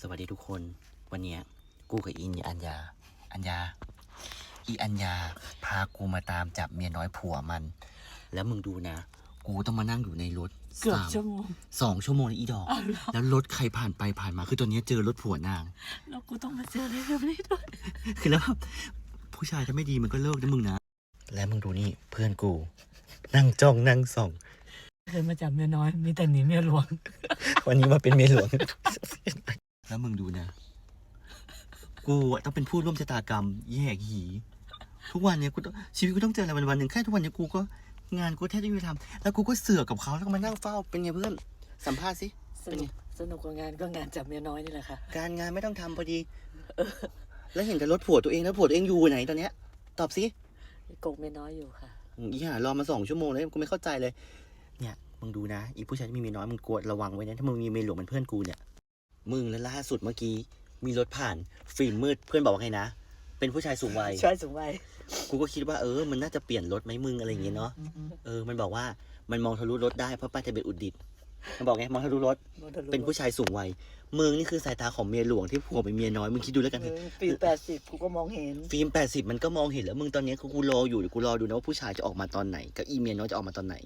สวัสดีทุกคน วันเนี้ยกูกับอินอัญญา อัญญา อีอัญญา พากูมาตามจับเมียน้อยผัวมัน แล้วมึงดูนะ กูต้องมานั่งอยู่ในรถเกือบสามชั่วโมง สองชั่วโมงนะอีดอกอ้าวเหรอแล้วรถใครผ่านไปผ่านมา คือตอนนี้เจอรถผัวนาง แล้วกูต้องมาเจออะไรแบบนี้ด้วยคือแล้วแบบผู้ชายถ้าไม่ดีมันก็เลิกนะมึงนะ แล้วมึงดูนี่เพื่อนกู นั่งจ้องนั่งส่อง เคยมาจับเมียน้อย มีแต่หนีเมียหลวง วันนี้มาเป็นเมียหลวง แล้วมึงดูนะ กูอะต้องเป็นผู้ร่วมชะตากรรม แยกหี ทุกวันเนี้ยกูต้องชีวิตกูต้องเจออะไรวันวันๆหนึ่งแค่ทุกวันเนี้ยกูก็งานกูแทบจะไม่มีทำแล้วกูก็เสือกกับเขาแล้วก็มานั่งเฝ้าเป็นไงเพื่อนสัมภาษณ์สิสเป็นนุไงกสนุกกว่างานก็งานจับเมียน้อยนี่แหละค่ะ การงานไม่ต้องทำพอดี แล้วเห็นแต่รถผัวตัวเองแล้วผัวตัวเองอยู่ไหนตอนเนี้ย ตอบสิกกเมียน้อยอยู่ค่ะ อีห่ารอมาสองชั่วโมงแล้วกูไม่เข้าใจเลย เนี่ยมึงดูนะ อีผู้ชายที่มีเมียน้อยมึงกวดระวังไว้นะถ้ามึงมีเมียหลวงเป็นเพื่อนกูเนี่ย มึงและล่าสุดเมื่อกี้ มีรถผ่านฟิล์มมืดเพื่อนบอกว่าไงนะ เป็นผู้ชายสูงวัย ช่วยสูงวัยกูก็คิดว่าเออ มันน่าจะเปลี่ยนรถไหมมึงอะไรอย่างเงี้ยเนาะ เออ มันบอกว่ามันมองทะลุรถได้เพราะป้ายทะเบียนอุดดิตมันบอกไงมองทะลุรถ เป็นผู้ชายสูงวัยมึงนี่คือสายตาของเมียหลวงที่ผัวเป็นเมียน้อยมึงคิดดูแล้วกันเถอะปีแปดสิบกูก็มองเห็น ฟิล์มแปดสิบมันก็มองเห็นแล้วมึงตอนเนี้ยคือกูรออยู่เดี๋ยวกูรอดูนะว่าผู้ชายจะออกมาตอนไหนกับอีเมียน้อยจะออกมาตอนไหน